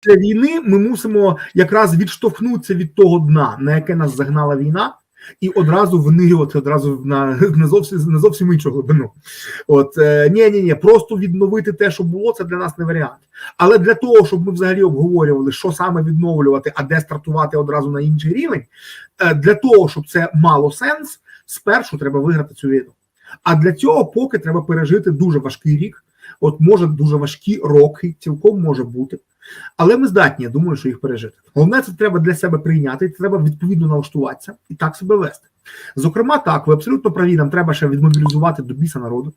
Після війни ми мусимо якраз відштовхнутися від того дна, на яке нас загнала війна, і одразу винирювати одразу на не зовсім не зовсім іншу глибину. От е, ні, ні, ні, просто відновити те, що було, це для нас не варіант. Але для того, щоб ми взагалі обговорювали, що саме відновлювати, а де стартувати одразу на інший рівень, е, для того, щоб це мало сенс, спершу треба виграти цю війну. А для цього поки треба пережити дуже важкий рік. От може дуже важкі роки, цілком може бути. Але ми здатні, я думаю, що їх пережити. Головне, це треба для себе прийняти, треба відповідно налаштуватися і так себе вести. Зокрема, так, ви абсолютно праві, нам треба ще відмобілізувати до біса народу.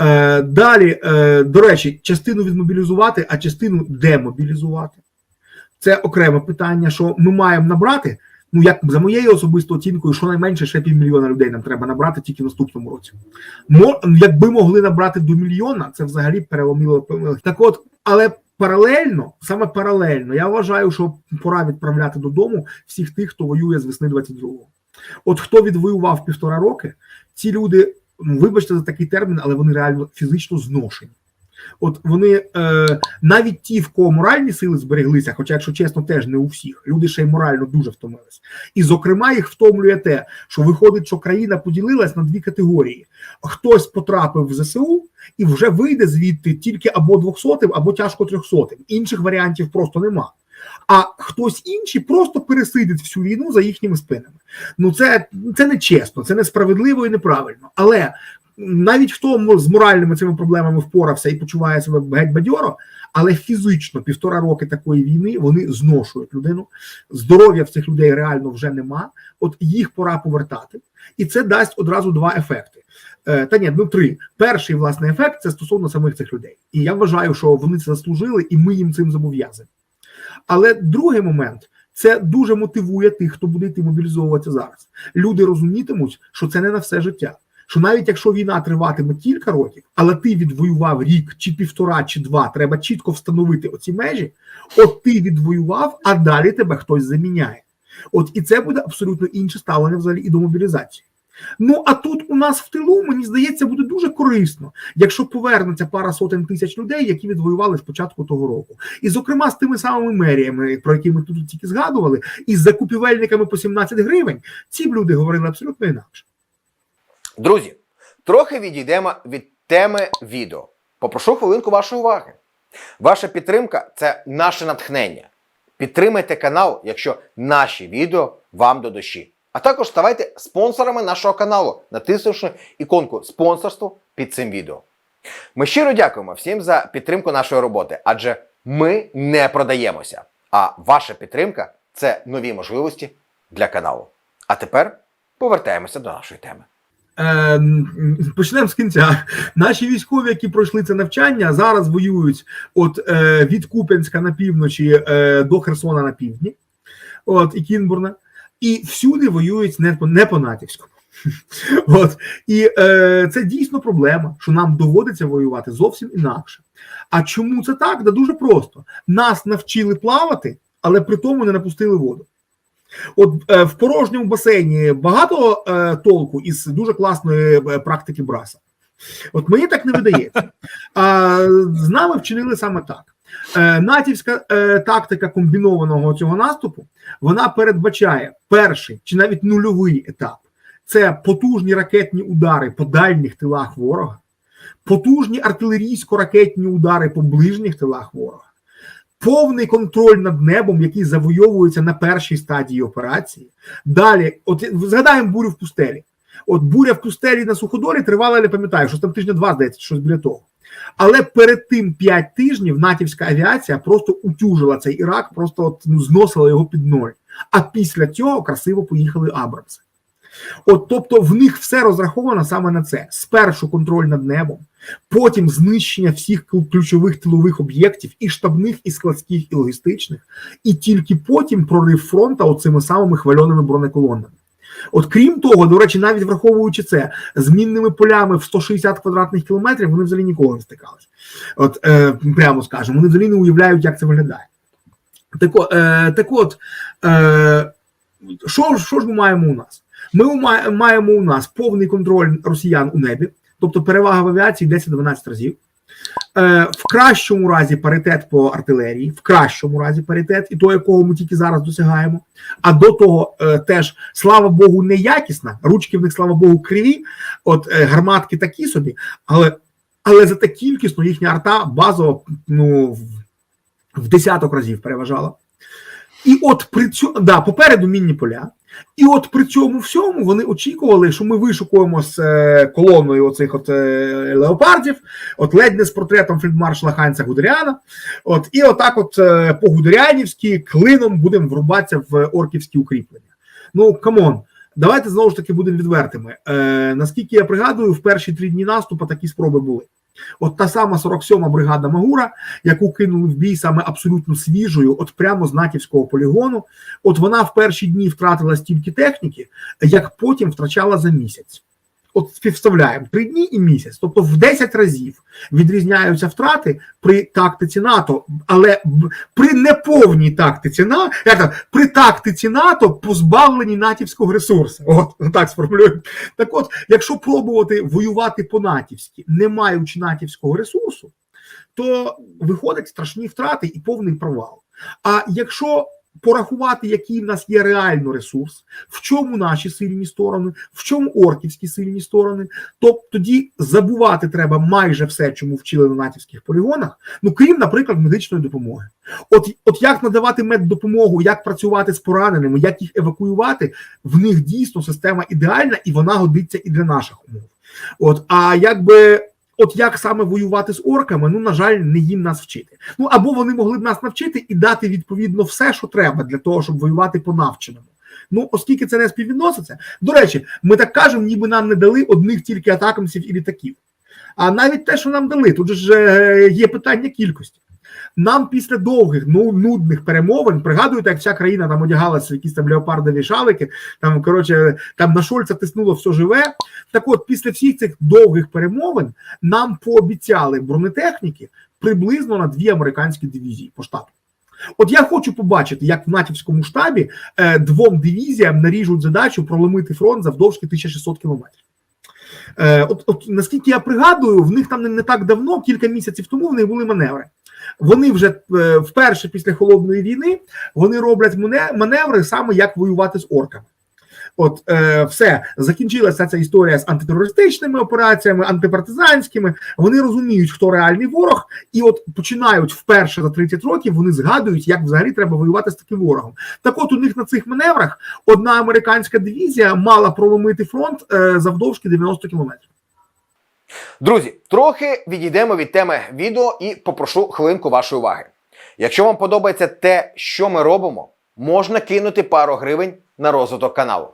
Е, далі, е, до речі, частину відмобілізувати, а частину демобілізувати. Це окреме питання, що ми маємо набрати. Ну, як за моєю особистою оцінкою, щонайменше ще півмільйона людей нам треба набрати тільки в наступному році. Мо, якби могли набрати до мільйона, це взагалі переломило. Так от, але паралельно, саме паралельно, я вважаю, що пора відправляти додому всіх тих, хто воює з весни 22-го. От хто відвоював півтора роки, ці люди, ну вибачте за такий термін, але вони реально фізично зношені. От вони е, навіть ті, в кого моральні сили збереглися, хоча, якщо чесно, теж не у всіх, люди ще й морально дуже втомились. І, зокрема, їх втомлює те, що виходить, що країна поділилась на дві категорії: хтось потрапив в ЗСУ і вже вийде звідти тільки або двохсотим, або тяжко трьохсотим. Інших варіантів просто нема. А хтось інший просто пересидить всю війну за їхніми спинами. Ну це це не чесно, це несправедливо і неправильно. Але навіть хто з моральними цими проблемами впорався і почуває себе геть бадьоро, але фізично півтора роки такої війни вони зношують людину. Здоров'я в цих людей реально вже нема. От їх пора повертати, і це дасть одразу два ефекти. Е, та ні, ну три. Перший власне ефект це стосовно самих цих людей. І я вважаю, що вони це заслужили, і ми їм цим зобов'язані. Але другий момент. Це дуже мотивує тих, хто буде йти мобілізовуватися зараз. Люди розумітимуть, що це не на все життя що навіть якщо війна триватиме кілька років, але ти відвоював рік чи півтора, чи два, треба чітко встановити оці межі. От ти відвоював, а далі тебе хтось заміняє. От і це буде абсолютно інше ставлення взагалі і до мобілізації. Ну а тут у нас в тилу, мені здається, буде дуже корисно, якщо повернеться пара сотень тисяч людей, які відвоювали з початку того року, і зокрема з тими самими меріями, про які ми тут тільки згадували, і з закупівельниками по 17 гривень, ці люди говорили абсолютно інакше. Друзі, трохи відійдемо від теми відео. Попрошу хвилинку вашої уваги. Ваша підтримка це наше натхнення. Підтримайте канал, якщо наші відео вам до душі. А також ставайте спонсорами нашого каналу, натиснувши іконку спонсорству під цим відео. Ми щиро дякуємо всім за підтримку нашої роботи, адже ми не продаємося. А ваша підтримка це нові можливості для каналу. А тепер повертаємося до нашої теми. Е, почнемо з кінця. Наші військові, які пройшли це навчання, зараз воюють от е, від Куп'янська на півночі е, до Херсона на півдні, от і Кінбурна, і всюди воюють не по не по натівському. От і е, це дійсно проблема, що нам доводиться воювати зовсім інакше. А чому це так? Да дуже просто нас навчили плавати, але при тому не напустили воду. От е, в порожньому басейні багато е, толку із дуже класної е, практики браса. От мені так не видається. А з нами вчинили саме так. Натівська тактика комбінованого цього наступу вона передбачає перший чи навіть нульовий етап. Це потужні ракетні удари по дальніх тилах ворога, потужні артилерійсько-ракетні удари по ближніх тилах ворога повний контроль над небом, який завойовується на першій стадії операції. Далі, от згадаємо бурю в пустелі. От буря в пустелі на суходолі тривала, я не пам'ятаю, що там тижня два здається, щось біля того. Але перед тим п'ять тижнів натівська авіація просто утюжила цей Ірак, просто от, ну, зносила його під ноль. А після цього красиво поїхали Абрамси. От, тобто, в них все розраховано саме на це: спершу контроль над небом, потім знищення всіх ключових тилових об'єктів, і штабних, і складських, і логістичних, і тільки потім прорив фронта оцими самими хвальоними бронеколонами. От крім того, до речі, навіть враховуючи це, змінними полями в 160 квадратних кілометрів вони взагалі ніколи не стикалися. От е, прямо скажемо, вони взагалі не уявляють, як це виглядає. Так, е, так от, е, що, що ж ми маємо у нас? Ми маємо у нас повний контроль росіян у небі, тобто перевага в авіації 10-12 разів. Е, в кращому разі паритет по артилерії, в кращому разі паритет, і то, якого ми тільки зараз досягаємо. А до того е, теж, слава Богу, неякісна. Ручки в них, слава Богу, криві. От е, гарматки такі собі, але, але зате кількісно їхня арта базово ну, в, десяток разів переважала. І от при цьому да, попереду мінні поля. І от при цьому всьому вони очікували, що ми вишукуємо з е, колоною оцих от е, леопардів, от ледь не з портретом фельдмаршала Ханця Гудеріана. От і отак, от е, по Гудеріанівськи клином будемо врубатися в орківські укріплення. Ну камон, давайте знову ж таки будемо відвертими. Е, наскільки я пригадую, в перші три дні наступу такі спроби були. От та сама 47-ма бригада Магура, яку кинули в бій саме абсолютно свіжою, от прямо з натівського полігону. От вона в перші дні втратила стільки техніки, як потім втрачала за місяць. От співставляємо три дні і місяць, тобто в 10 разів відрізняються втрати при тактиці НАТО, але при неповній тактиці НАТО, як там, при тактиці НАТО позбавлені натівського ресурсу. От так сформулюємо. Так от, якщо пробувати воювати по-натівськи, не маючи натівського ресурсу, то виходять страшні втрати і повний провал. А якщо порахувати, який в нас є реально ресурс, в чому наші сильні сторони, в чому орківські сильні сторони, то тоді забувати треба майже все, чому вчили на натівських полігонах, ну крім, наприклад, медичної допомоги. От, от як надавати меддопомогу, як працювати з пораненими, як їх евакуювати, в них дійсно система ідеальна і вона годиться і для наших умов. От, а якби. От як саме воювати з орками, ну на жаль, не їм нас вчити. Ну або вони могли б нас навчити і дати відповідно все, що треба для того, щоб воювати по навченому. Ну, оскільки це не співвідноситься. До речі, ми так кажемо, ніби нам не дали одних тільки атакамсів і літаків. А навіть те, що нам дали, тут же е, є питання кількості. Нам після довгих, ну нудних перемовин, пригадуєте, як вся країна там одягалася якісь там леопардові шалики, там коротше, там на Шольца тиснуло все живе. Так от, після всіх цих довгих перемовин нам пообіцяли бронетехніки приблизно на дві американські дивізії по штату. От я хочу побачити, як в натівському штабі е, двом дивізіям наріжуть задачу проломити фронт завдовжки 1600 кілометрів. Е, от, от наскільки я пригадую, в них там не, не так давно, кілька місяців тому, в них були маневри. Вони вже е, вперше після холодної війни вони роблять маневри саме як воювати з орками. От е, все закінчилася ця історія з антитерористичними операціями, антипартизанськими. Вони розуміють, хто реальний ворог, і от починають вперше за 30 років. Вони згадують, як взагалі треба воювати з таким ворогом. Так, от у них на цих маневрах одна американська дивізія мала проломити фронт е, завдовжки 90 кілометрів. Друзі, трохи відійдемо від теми відео і попрошу хвилинку вашої уваги. Якщо вам подобається те, що ми робимо, можна кинути пару гривень на розвиток каналу.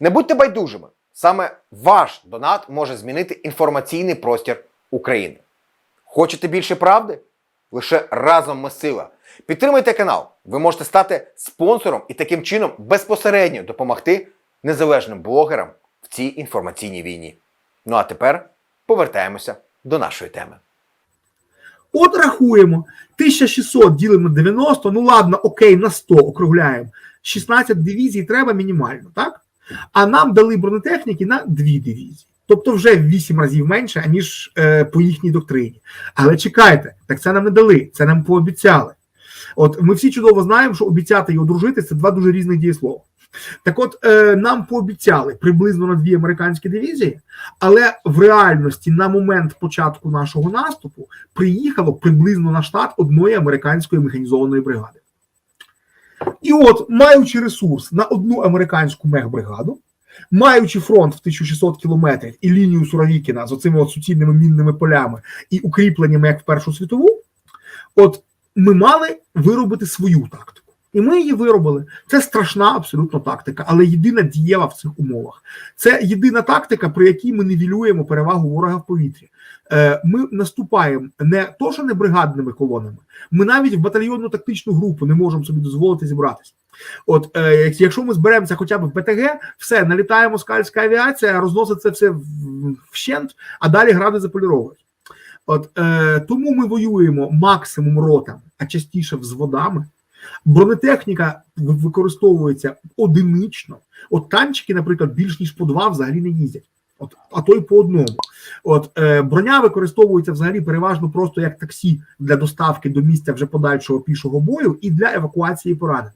Не будьте байдужими, саме ваш донат може змінити інформаційний простір України. Хочете більше правди? Лише разом ми сила. Підтримайте канал. Ви можете стати спонсором і таким чином безпосередньо допомогти незалежним блогерам в цій інформаційній війні. Ну а тепер повертаємося до нашої теми. От рахуємо 1600 ділимо на 90, ну ладно, окей, на 100 округляємо. 16 дивізій треба мінімально, так? А нам дали бронетехніки на 2 дивізії. Тобто вже в 8 разів менше, аніж е, по їхній доктрині. Але чекайте, так це нам не дали, це нам пообіцяли. От ми всі чудово знаємо, що обіцяти і одружити це два дуже різних дієслова. Так от е, нам пообіцяли приблизно на дві американські дивізії, але в реальності на момент початку нашого наступу приїхало приблизно на штат одної американської механізованої бригади. І от, маючи ресурс на одну американську мехбригаду, маючи фронт в 1600 кілометрів і лінію Суровікіна з оцими от суцільними мінними полями і укріпленнями, як в Першу світову, от ми мали виробити свою тактику. І ми її виробили. Це страшна абсолютно тактика, але єдина дієва в цих умовах. Це єдина тактика, при якій ми нівелюємо перевагу ворога в повітрі. Е, Ми наступаємо не то, що не бригадними колонами. Ми навіть в батальйонну тактичну групу не можемо собі дозволити зібратися. От е, якщо ми зберемося хоча б в БТГ, все налітає скальська авіація, розносить це все вщент, а далі гради заполіровують. От е, тому ми воюємо максимум ротами, а частіше взводами. Бронетехніка використовується одинично. От танчики, наприклад, більш ніж по два взагалі не їздять. от, а то й по одному. От е, броня використовується взагалі переважно просто як таксі для доставки до місця вже подальшого пішого бою і для евакуації поранених.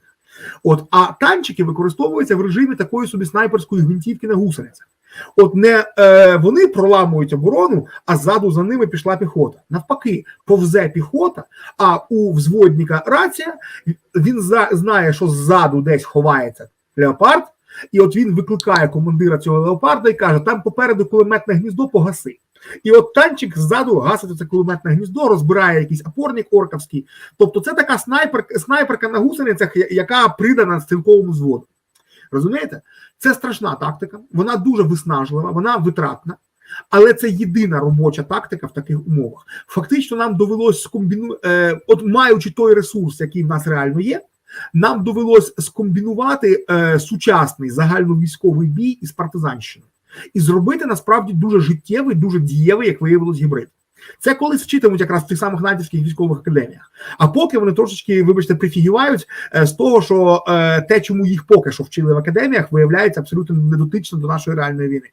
От, а танчики використовуються в режимі такої собі снайперської гвинтівки на гусеницях. От не е, вони проламують оборону, а ззаду за ними пішла піхота. Навпаки, повзе піхота, а у взводника рація він за, знає, що ззаду десь ховається леопард, і от він викликає командира цього леопарда і каже: там попереду кулеметне гніздо погаси. І от танчик ззаду гасить це кулеметне гніздо, розбирає якийсь опорник орковський. Тобто, це така снайпер, снайперка на гусеницях, яка придана стрілковому взводу. Розумієте? Це страшна тактика, вона дуже виснажлива, вона витратна, але це єдина робоча тактика в таких умовах. Фактично, нам довелось скомбіну... е, от маючи той ресурс, який в нас реально є, нам довелось скомбінувати е, сучасний загальновійськовий бій із партизанщиною і зробити насправді дуже життєвий, дуже дієвий, як виявилось, гібрид. Це колись вчитимуть якраз в тих самих натівських військових академіях. А поки вони трошечки, вибачте, прифігівають е, з того, що е, те, чому їх поки що вчили в академіях, виявляється абсолютно недотично до нашої реальної війни.